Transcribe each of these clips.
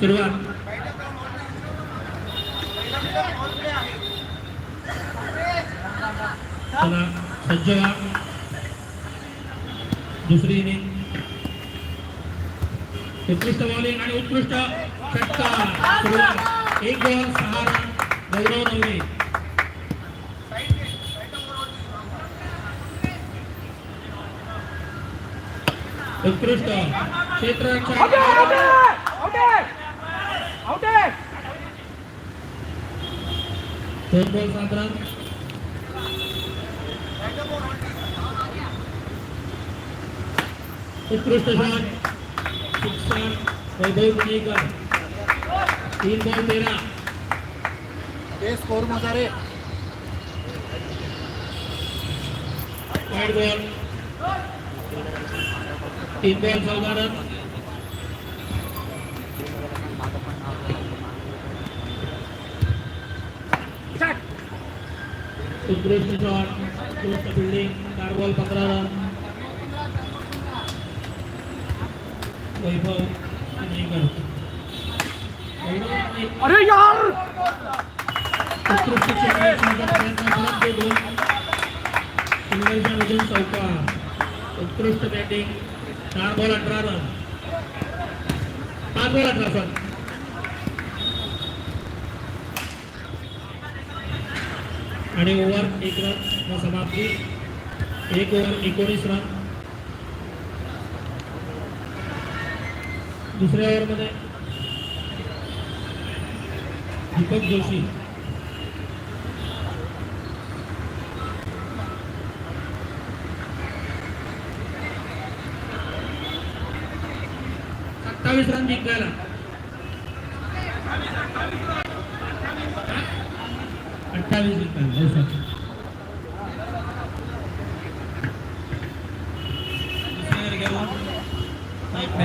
सुरुवात चला दुसरी इनिंग उत्कृष्ट बॉलिंग उत्कृष्ट षटकार। एक बॉल सहा रन, गौरव नवले उत्कृष्ट क्षेत्ररक्षण सात रन उत्कृष्ट शॉट शिक्षण वैभव पुणेकर तीन बॉल तेरा ते स्कोर माझा रे वाईट बॉल तीन बॉल चौदा उत्कृष्ट शॉट उत्कृष्ट फिल्डिंग चार बॉल पंधरा रन वैभव पुणेकर अरे यार उत्कृष्ट ते सिंगलच्या वज़न चौका उत्कृष्ट बॅटिंग चार बॉल अठरा रन पाच बॉल अठरा रन आणि ओव्हर एक रन समाप्ती. एक ओव्हर एकोणीस रन दुसऱ्या ओव्हरमध्ये दीपक जोशी. सत्तावीस रन जिंकायला.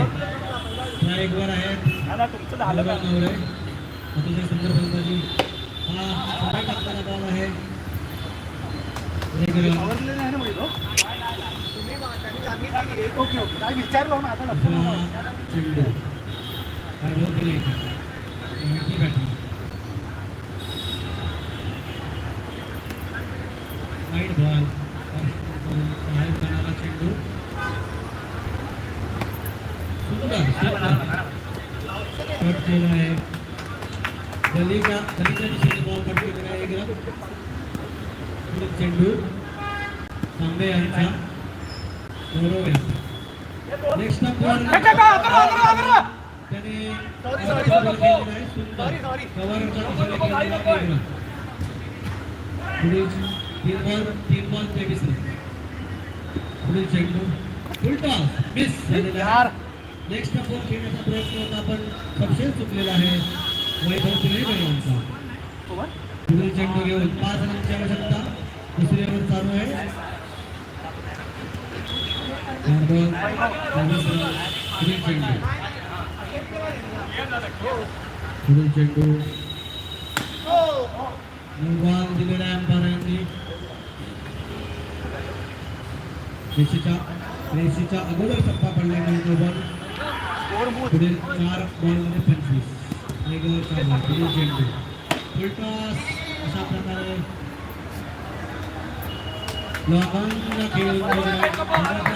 स्ट्राईक वर आहेत तुमचं अलगत नवरे अतिशय सुंदर फलंदाजी हा सफ़ाई टाकताना बॉल आहे एक आहे विचारलो ना आता दुसरा आलं. चेंडू वैभव पुणेकर. मोठी बॅटिंग वाईट बॉल बाहेर जाणारा चेंडू सुंदर सुंदर कट केला आहे गलीच्या गलीच्या दिशेने बॉल कट केलेला आहे एक रन पुढे चेंडू तांबे यांचा गौरव यांचा नेक्स्ट बॉल अच्छा, का? अकरा, अकरा, अकरा. त्याने Sorry, sorry, कव्हर sorry. केलेला आहे, तीन बॉल तेवीस पुढील चेंडू फुलटॉस मिस झालेला आहे नेक्स्ट बॉल खेळण्याचा प्रयत्न होता पण सबशेल चुकलेला आहे वैभव पुणेकर यांचा पुढील चेंडू घेऊन पाच रनची आवश्यकता दुसरी ओव्हर चालू आहे पुढील चेंडू दिलेला आहे अंपायरांनी रेषेच्या रेषेच्या अगोदर टप्पा पडल्यामुळे तो बॉल। स्कोर चार बॉलमध्ये पंचवीस। एक ओव्हर चार बॉल पुढील चेंडू फुलटॉस अशा प्रकारे लोकांना खेळून भारताचा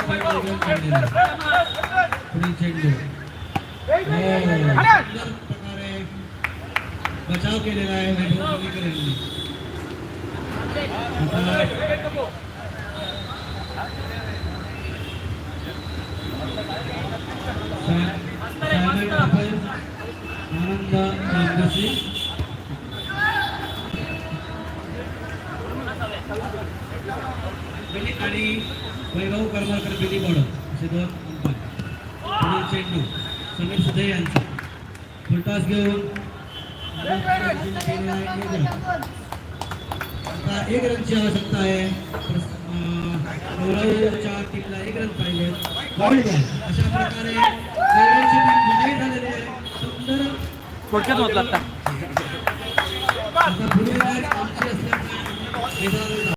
चेंडू प्रकारे बचाव केलेला आहे. वैभव आणि वैभव करमरकर बिली बॉर्डर असे दोन अंपायर चेंडू समीर सुधे यांचा. फुलटॉस घेऊन. आता एक रनची आवश्यकता आहे. गौरवच्या टीमला एक रन पाहिजे. बॉल अशा प्रकारे गौरवची टीम विजयी झालेली आहे. सुंदर. थोडक्यात होत लागतात आता आमची असल्यामुळे.